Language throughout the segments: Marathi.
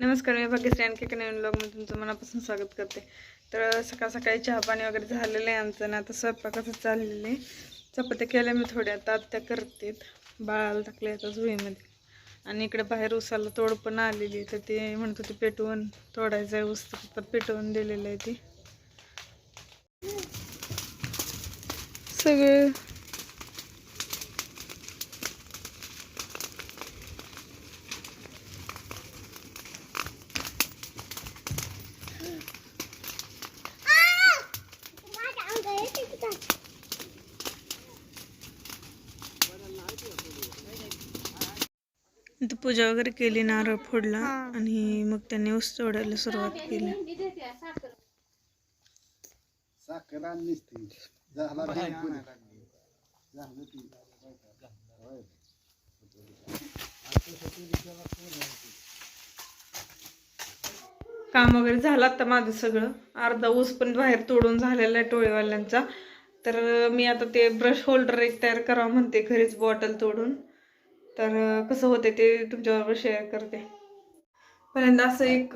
नमस्कार मी भाग्यश्री आणखी एका नवीन ब्लॉगमध्ये तुमचं मनापासून स्वागत करते. तर सकाळ सकाळी चहा पाणी वगैरे झालेलं आहे आमचं आणि आता स्वयंपाकाचं चाललेलं आहे. चपात्या केल्या मी थोड्या आता त्या करतेत. बाळाला टाकल्या आता झुईमध्ये आणि इकडे बाहेर उसाला तोड पण आलेली आहे तर ते म्हणत होते पेटवून तोडायचं आहे ऊस तर पेटवून दिलेलं आहे ते. सगळं इथं पूजा वगैरे केली नारळ फोडला आणि मग त्यांनी ऊस तोडायला सुरुवात केली. काम वगैरे झालं आता माझं सगळं. अर्धा ऊस पण बाहेर तोडून झालेला आहे टोळीवाल्यांचा. तर मी आता ते ब्रश होल्डर एक तयार करा म्हणते घरीच बॉटल तोडून. तर कसं होते ते तुमच्याबरोबर शेअर करते. पहिल्यांदा असं एक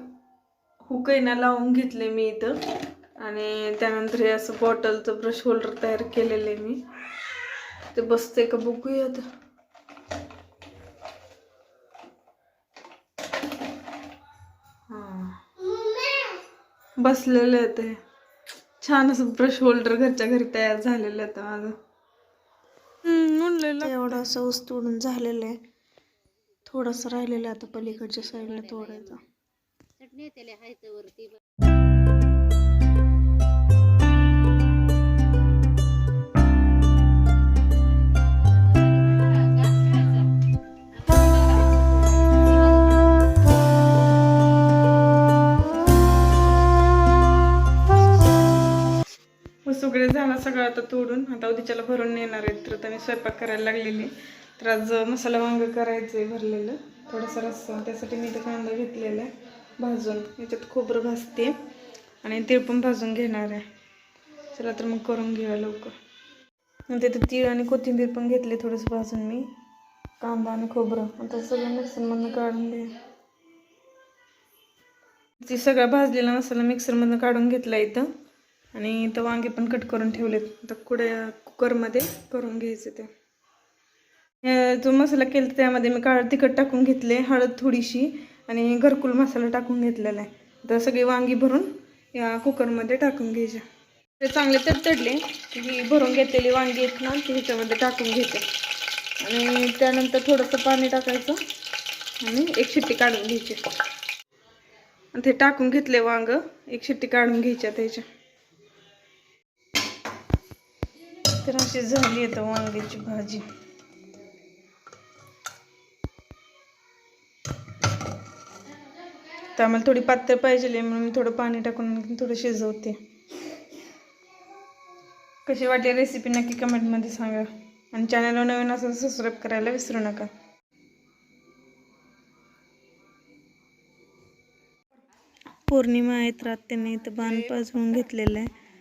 हुक आहे ना लावून घेतले मी इथं. आणि त्यानंतर हे असं बॉटलचं ब्रश होल्डर तयार केलेलं आहे मी. ते बसते का बघूयात हां. बसलेलं आहे ते. छान असं ब्रश होल्डर घरच्या घरी तयार झालेलं आहे माझं. एवढं असं ऊस तोडून झालेलं आहे. थोडंसं राहिलेलं आहे आता पलीकडच्या साईडला तोडायचं. ऊस वगैरे झाला सगळं आता तोडून. आता उद्याच्याला भरून नेणार आहेत तर त्यांनी स्वयंपाक करायला लागलेली. तर आज मसाला वांग करायचं आहे भरलेलं. थोडासा रस्सा. त्यासाठी मी इथं कांदा घेतलेला आहे भाजून. याच्यात खोबरं भाजते. आणि तीळ पण भाजून घेणार आहे. चला तर मग करून घेऊया लवकर. नंतर तिथे तीळ आणि कोथिंबीर पण घेतले थोडंसं भाजून मी. कांदा आणि खोबरं. आता सगळं मिक्सरमधनं काढून घे ती सगळा भाजलेला मसाला मिक्सरमधनं काढून घेतला इथं. आणि इथं वांगे पण कट करून ठेवलेत. आता कुड्या कुकरमध्ये करून घ्यायचे ते. जो मसाला केला त्यामध्ये मी काळ तिखट टाकून घेतले हळद थोडीशी आणि घरकुल मसाला टाकून घेतलेला आहे. तर सगळी वांगी भरून या कुकरमध्ये टाकून घ्यायचे. ते चांगले तडतडले की भरून घेतलेली वांगी आहेत ना ती ह्याच्यामध्ये टाकून घ्यायचे आणि त्यानंतर थोडंसं पाणी टाकायचं आणि एक शिट्टी काढून घ्यायची. आणि ते टाकून घेतले वांग एक शिट्टी काढून घ्यायच्या त्याच्या तर अशी झाली आता वांग्याची भाजी. तर आम्हाला थोडी पातळ पाहिजे म्हणून मी थोडं पाणी टाकून थोडं शिजवते. कशी वाटली रेसिपी नक्की कमेंटमध्ये सांगा. आणि चॅनलवर नवीन असेल सबस्क्राईब करायला विसरू नका. पौर्णिमा आहे तर आत्याने इथं बाण पाजवून घेतलेलं आहे.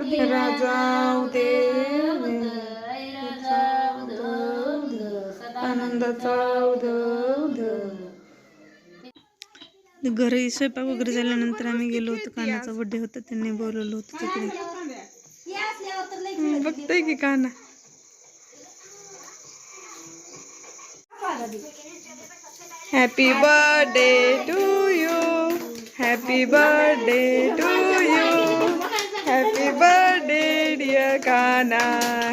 राजाव देव आनंदाचा उद घरी स्वयंपाक वगैरे झाल्यानंतर आम्ही गेलो होतो कानाचा बड्डे होता त्यांनी बोलवलं होतं तिकडे. हम्म, बघतोय की Kana. Happy birthday to you happy birthday to you dear Kana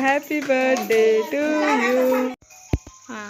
happy birthday to you हा